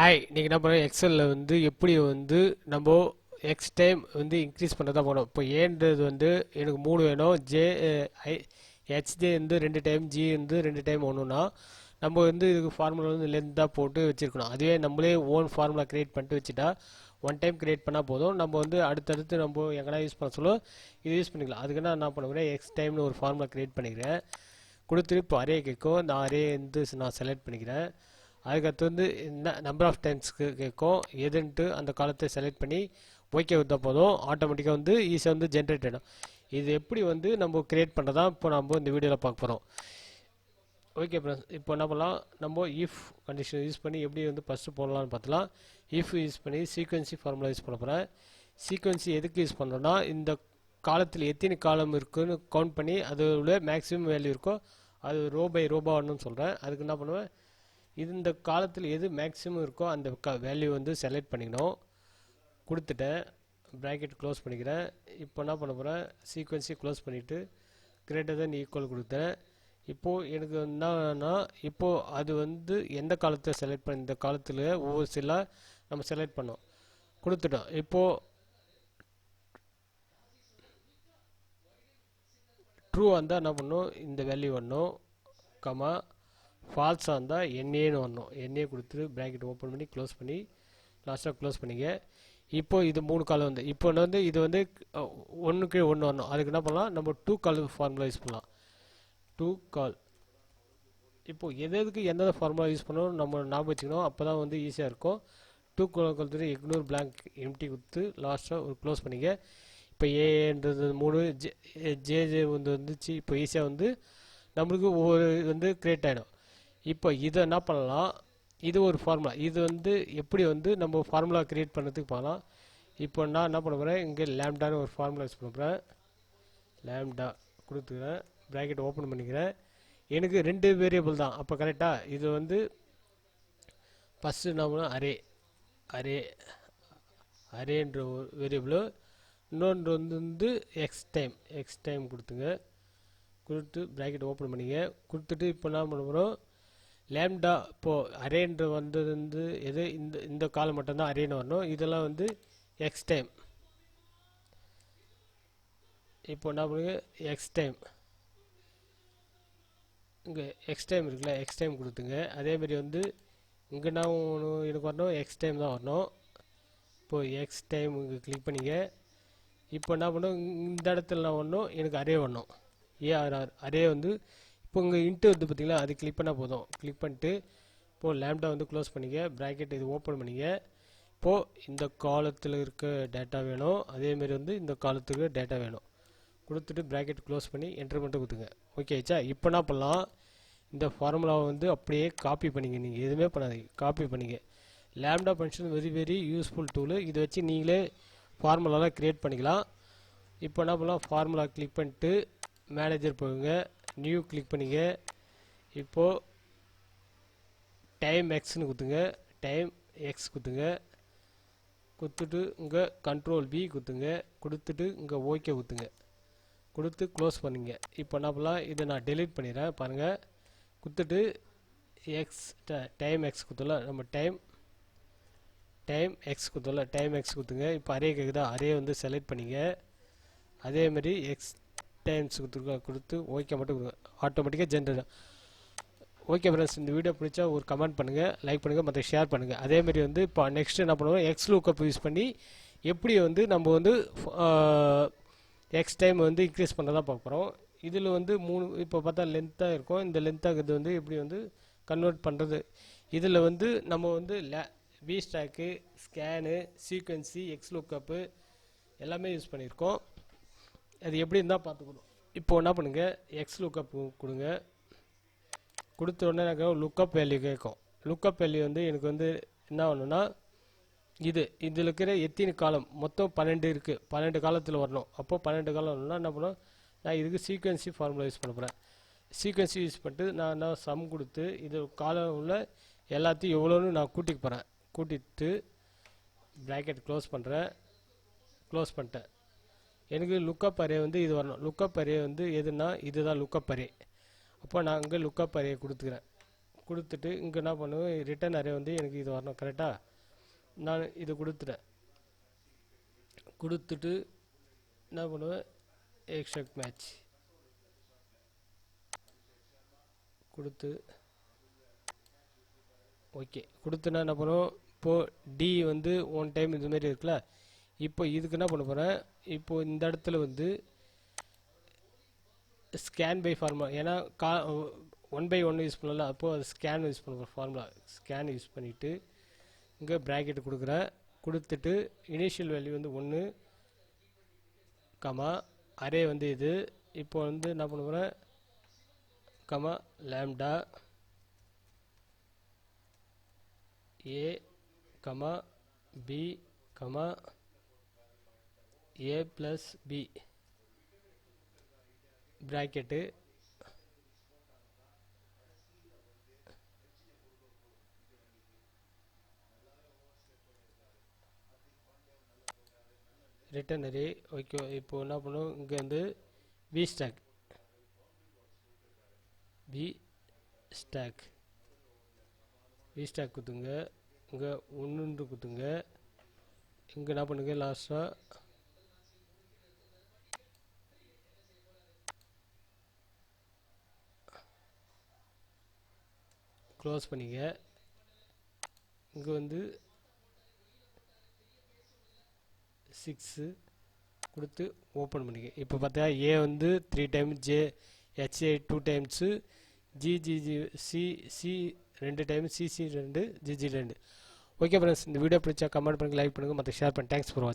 Hi நீங்கள் என்ன பண்ணுறோம் எக்ஸலில் வந்து எப்படி வந்து நம்ம எக்ஸ் டைம் வந்து இன்க்ரீஸ் பண்ணுறதா போகணும். இப்போ ஏன்றது வந்து எனக்கு மூணு வேணும். ஜே ஐ ஹெச்ஜே வந்து ரெண்டு டைம் ஜி வந்து ரெண்டு டைம் ஒன்றுனா நம்ம வந்து இதுக்கு ஃபார்முலா வந்து லென்த்தாக போட்டு வச்சுருக்கணும். அதுவே நம்மளே ஓன் ஃபார்முலா க்ரியேட் பண்ணிட்டு வச்சுட்டா ஒன் டைம் க்ரியேட் பண்ணால் போதும். நம்ம வந்து அடுத்தடுத்து நம்ம எங்கன்னா யூஸ் பண்ண சொல்ல இது யூஸ் பண்ணிக்கலாம். அதுக்கு நான் என்ன பண்ணுறேன்? எக்ஸ் டைம்னு ஒரு ஃபார்முலா க்ரியேட் பண்ணிக்கிறேன். கொடுத்துட்டு இப்போ அரே கேட்கும். நான் அரே வந்து நான் செலக்ட் பண்ணிக்கிறேன். அதுக்கடுத்து வந்து இந்த நம்பர் ஆஃப் டைம்ஸ்க்கு கேட்கும். எதுன்ட்டு அந்த காலத்தை செலக்ட் பண்ணி ஓகே விட்டா போதும். ஆட்டோமேட்டிக்காக வந்து ஈஸியாக வந்து ஜென்ரேட் ஆகிடும் இது எப்படி வந்து நம்ம கிரியேட் பண்ணுறதா இப்போ நம்ம இந்த வீடியோவில் பார்க்க போகிறோம் ஓகே ஃப்ரெண்ட்ஸ் இப்போ என்ன பண்ணலாம்? நம்ம இஃப் கண்டிஷன் யூஸ் பண்ணி எப்படி வந்து ஃபஸ்ட்டு போடலாம்னு பார்த்தலாம். இஃப் யூஸ் பண்ணி சீக்வன்சி ஃபார்முலா யூஸ் பண்ண போகிறேன் சீக்வன்சி எதுக்கு யூஸ் பண்ணுறோன்னா இந்த காலத்தில் எத்தனை காலம் இருக்குன்னு கவுண்ட் பண்ணி அதோட மேக்ஸிமம் வேல்யூ இருக்கோ அது ரோ பை ரோபா வரணும்னு சொல்கிறேன் அதுக்கு என்ன பண்ணுவேன்? இது இந்த காலத்தில் எது மேக்ஸிமம் இருக்கோ அந்த க வேல்யூ வந்து செலக்ட் பண்ணிக்கணும். கொடுத்துட்டேன். ப்ராக்கெட் க்ளோஸ் பண்ணிக்கிறேன். இப்போ என்ன பண்ண போகிறேன் சீக்வன்ஸை க்ளோஸ் பண்ணிவிட்டு கிரேட்டர் தென் ஈக்குவல் கொடுத்தேன். இப்போது எனக்கு என்னன்னா இப்போது அது வந்து எந்த காலத்தை செலக்ட் பண்ண இந்த காலத்தில் ஒவ்வொரு சில நம்ம செலக்ட் பண்ணோம். கொடுத்துட்டோம். இப்போது ட்ரூ வந்தால் என்ன பண்ணும் இந்த வேல்யூ வரணும் கமா ஃபால்ஸாக இருந்தால் என்ஏன்னு வரணும். என்ஏ கொடுத்துட்டு ப்ராக்கெட் ஓப்பன் பண்ணி க்ளோஸ் பண்ணி லாஸ்ட்டாக க்ளோஸ் பண்ணிங்க இப்போ இது மூணு கால் வந்து இப்போ வந்து இது வந்து ஒன்றுக்கு ஒன்று வரணும். அதுக்கு என்ன பண்ணலாம்? நம்ம டூ கால் ஃபார்முலா யூஸ் பண்ணலாம். டூ கால் இப்போது எது எதுக்கு எந்தெந்த ஃபார்முலா யூஸ் பண்ணணும்? நம்ம ஞாபகம் வச்சுக்கணும். அப்போ தான் வந்து ஈஸியாக இருக்கும். டூ கால் கொடுத்துட்டு இக்னோர் பிளாங்க் எம்டி கொடுத்து லாஸ்ட்டாக ஒரு க்ளோஸ் பண்ணிங்க இப்போ ஏன்றது மூணு ஜே ஜே வந்து வந்துச்சு. இப்போ ஈஸியாக வந்து நம்மளுக்கு ஒவ்வொரு வந்து கிரியேட் ஆகிடும் இப்போ இதை என்ன பண்ணலாம்? இது ஒரு ஃபார்முலா இது வந்து எப்படி வந்து நம்ம ஃபார்முலா க்ரியேட் பண்ணுறதுக்கு பார்க்கலாம் இப்போ நான் என்ன பண்ண போகிறேன் இங்கே லேம்டான்னு ஒரு ஃபார்முலா யூஸ் பண்ண போகிறேன் லேம்டா கொடுத்துக்கிறேன். ப்ராக்கெட் ஓப்பன் பண்ணிக்கிறேன். எனக்கு ரெண்டு வேரியபிள் தான். அப்போ கரெக்டாக இது வந்து ஃபஸ்ட்டு நம்ம அரே அரே அரேன்ற ஒரு வேரியபிள் இன்னொன்று வந்து வந்து எக்ஸ் டைம் எக்ஸ் டைம் கொடுத்துங்க. கொடுத்து ப்ராக்கெட் ஓப்பன் பண்ணிங்க. கொடுத்துட்டு இப்போ என்ன பண்ண போகிறோம் லேம்டா இப்போது அரேன்ற வந்தது வந்து எது இந்த இந்த காலம் மட்டும்தான் அரேன்னு வரணும். இதெல்லாம் வந்து எக்ஸ் டைம் இப்போ என்ன பண்ணுங்க? எக்ஸ் டைம் இங்கே எக்ஸ் டைம் இருக்குல்ல எக்ஸ் டைம் கொடுத்துங்க. அதேமாரி வந்து இங்கே நான் ஒன்று எனக்கு வரணும்? எக்ஸ் டைம் தான் வரணும். இப்போது எக்ஸ் டைம் இங்கே கிளிக் பண்ணிங்க. இப்போ என்ன பண்ணும் இந்த இடத்துல நான் வரணும்? எனக்கு அரே வரணும். ஏ அரே வந்து இப்போ உங்கள் இன்ட்டு வந்து பார்த்திங்களா அது கிளிக் பண்ணால் போதும். கிளிக் பண்ணிட்டு இப்போது லேம்டா வந்து க்ளோஸ் பண்ணிங்க ப்ராக்கெட் இது ஓப்பன் பண்ணிங்க இப்போது இந்த காலத்தில் இருக்க டேட்டா வேணும். அதேமாரி வந்து இந்த காலத்துக்கு டேட்டா வேணும். கொடுத்துட்டு ப்ராக்கெட் க்ளோஸ் பண்ணி என்ட்ரு பண்ணிட்டு கொடுத்துங்க. ஓகே ஆச்சா? இப்போ என்ன பண்ணலாம்? இந்த ஃபார்முலாவை வந்து அப்படியே காப்பி பண்ணிங்க. நீங்கள் எதுவுமே பண்ணாதீங்க. காப்பி பண்ணிங்க. Lambda function very very useful tool இதை வச்சு நீங்களே ஃபார்முலாலாம் க்ரியேட் பண்ணிக்கலாம். இப்போ என்ன பண்ணலாம்? ஃபார்முலா கிளிக் பண்ணிட்டு மேனேஜர் போகுங்க. நியூ கிளிக் பண்ணிங்க. இப்போது டைம் எக்ஸ்னு குத்துங்க. Time X குத்துங்க. குத்துட்டு இங்கே கண்ட்ரோல் பி குத்துங்க. கொடுத்துட்டு இங்கே ஓகே குத்துங்க. கொடுத்து க்ளோஸ் பண்ணுங்க. இப்போ என்ன பண்ணலாம்? இதை நான் டெலீட் பண்ணிடுறேன். பாருங்கள் குத்துட்டு எக்ஸ் டைம் எக்ஸ் குத்தல. நம்ம டைம் டைம் எக்ஸ் குத்தல. டைம் எக்ஸ் குத்துங்க. இப்போ அரே கேட்குதா அரே வந்து செலக்ட் பண்ணிங்க. அதேமாரி எக்ஸ் டைம்ஸ் கொடுத்துருக்கா கொடுத்து ஓகே மட்டும் கொடுங்க. ஆட்டோமேட்டிக்காக ஜென்ரேட் ஓகே ஃப்ரெண்ட்ஸ் இந்த வீடியோ பிடிச்சா ஒரு கமெண்ட் பண்ணுங்கள் லைக் பண்ணுங்கள் மற்ற ஷேர் பண்ணுங்கள் அதேமாரி வந்து இப்போ நெக்ஸ்ட் என்ன பண்ணுவோம்? எக்ஸ் லூக்கப் யூஸ் பண்ணி எப்படி வந்து நம்ம வந்து எக்ஸ் டைம் வந்து இன்க்ரீஸ் பண்ணுறதா பார்க்குறோம் இதில் வந்து மூணு இப்போ பார்த்தா லென்த்தாக இருக்கும். இந்த லென்த்தாக இது வந்து எப்படி வந்து கன்வெர்ட் பண்ணுறது இதில் வந்து நம்ம வந்து let V stack scan sequence X lookup எல்லாமே யூஸ் பண்ணியிருக்கோம். அது எப்படி இருந்தால் பார்த்துக்கணும். இப்போ என்ன பண்ணுங்கள் எக்ஸ் லுக்கப் கொடுங்க. கொடுத்த உடனே எனக்கு லுக்கப் வேல்யூ கேட்கும். லுக்கப் வேல்யூ வந்து எனக்கு வந்து என்ன ஆகணும்னா இது இதில் இருக்கிற எத்தினி காலம் மொத்தம் பன்னெண்டு இருக்குது பன்னெண்டு காலத்தில் வரணும். அப்போது பன்னெண்டு காலம் வரணும்னா என்ன பண்ணணும் நான் இதுக்கு சீக்வன்சி ஃபார்முலா யூஸ் பண்ண போகிறேன் சீக்வன்சி யூஸ் பண்ணிட்டு நான் என்ன சம் கொடுத்து இது காலம் உள்ள எல்லாத்தையும் எவ்வளோன்னு நான் கூட்டிக்கு போகிறேன் கூட்டிட்டு ப்ராக்கெட் க்ளோஸ் பண்ணுறேன் க்ளோஸ் பண்ணிட்டேன். எனக்கு லுக்கப் அரே வந்து இது வரணும். லுக்கப் அரே வந்து எதுனா இதுதான் லுக்கப் அரே அப்போ நான் இங்கே லுக்கப் அரே கொடுத்துக்கிறேன். கொடுத்துட்டு இங்கே என்ன பண்ணுவேன்? ரிட்டன் அரே வந்து எனக்கு இது வரணும் கரெக்டாக நான் இது கொடுத்துட்டேன். கொடுத்துட்டு என்ன பண்ணுவேன்? எக்ஸ்ட்ராக்ட் மேட்ச் கொடுத்து ஓகே கொடுத்துனா என்ன பண்ணுவோம்? இப்போது டி வந்து ஒன் டைம் இது மாதிரி இருக்குல்ல? இப்போ இதுக்கு என்ன பண்ண போகிறேன் இப்போது இந்த இடத்துல வந்து ஸ்கேன் பை ஃபார்முலா ஏன்னா கா ஒன் பை ஒன் யூஸ் பண்ணல அப்போது அது ஸ்கேன் யூஸ் பண்ண ஃபார்முலா ஸ்கேன் யூஸ் பண்ணிவிட்டு இங்கே ப்ராக்கெட் கொடுக்குறேன். கொடுத்துட்டு இனிஷியல் வேல்யூ வந்து ஒன்று கமா அரே வந்து இது. இப்போ வந்து என்ன பண்ண போகிறேன் comma lambda A comma B comma A plus B bracket return array okay இப்போ என்ன பண்ணுவோம் இங்கே வந்து B stack B stack B stack குத்துங்க இங்கே ஒன்று குத்துங்க இங்கே என்ன பண்ணுங்க? லாஸ்ட்டாக க்ளோஸ் பண்ணிக்க. இங்கே வந்து சிக்ஸு கொடுத்து ஓப்பன் பண்ணிக்க. இப்போ பார்த்தா ஏ வந்து three time J H A two times G G G C C ரெண்டு டைம் சிசி ரெண்டு ஜிஜி ரெண்டு. ஓகே ஃப்ரெண்ட்ஸ் இந்த வீடியோ பிடிச்சா கமெண்ட் பண்ணுங்கள் லைக் பண்ணுங்கள் மற்ற ஷேர் பண்ணி. தேங்க்ஸ் ஃபார் வாட்சிங்